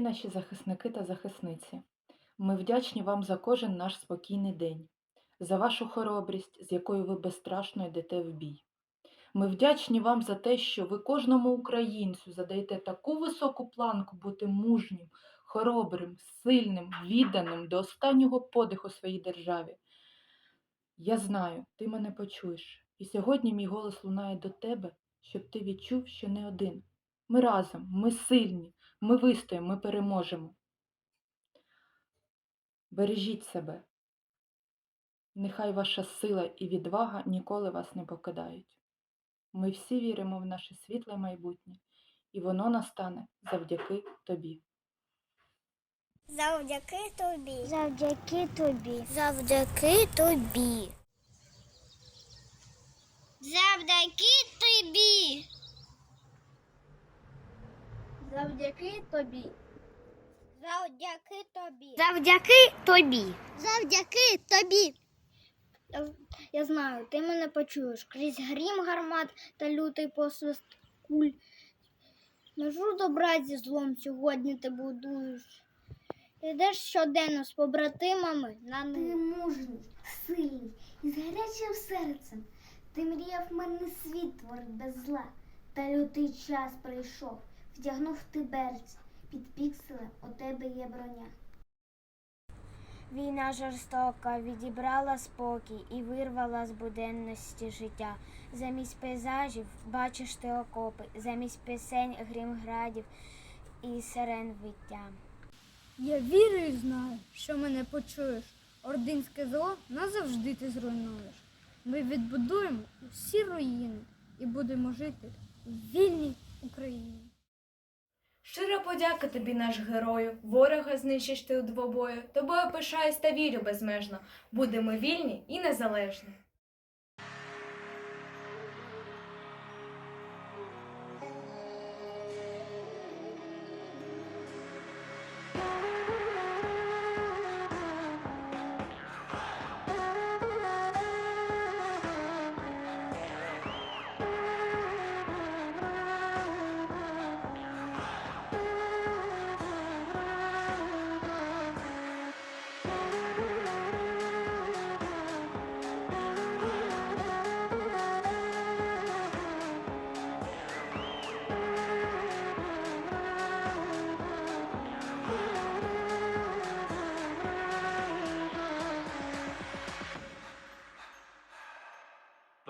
наші захисники та захисниці, ми вдячні вам за кожен наш спокійний день, за вашу хоробрість, з якою ви безстрашно йдете в бій. Ми вдячні вам за те, що ви кожному українцю задаєте таку високу планку бути мужнім, хоробрим, сильним, відданим до останнього подиху своїй державі. Я знаю, ти мене почуєш, і сьогодні мій голос лунає до тебе, щоб ти відчув, що не один. Ми разом, ми сильні, ми вистоїмо, ми переможемо. Бережіть себе. Нехай ваша сила і відвага ніколи вас не покидають. Ми всі віримо в наше світле майбутнє, і воно настане завдяки тобі. Завдяки тобі. Завдяки тобі. Завдяки тобі. Завдяки тобі. Завдяки тобі. Завдяки тобі. Завдяки тобі. Завдяки тобі. Я, знаю, ти мене почуєш крізь грім гармат та лютий посвист куль. Межу добра зі злом сьогодні ти будуєш. Йдеш щоденно з побратимами на Ти мужній, сильний і з гарячим серцем. Ти мріяв мене світ творить без зла. Та лютий час прийшов, вдягнув ти берці. Під пікселем у тебе є броня. Війна жорстока відібрала спокій і вирвала з буденності життя. Замість пейзажів бачиш ти окопи, замість пісень грім градів і сирен виття. Я вірю і знаю, що мене почуєш. Ординське зло назавжди ти зруйнуєш. Ми відбудуємо усі руїни і будемо жити в вільній Україні. Щира подяка тобі, наш герою, ворога знищиш ти у двобою. Тобою пишаюсь та вірю безмежно. Будемо вільні і незалежні.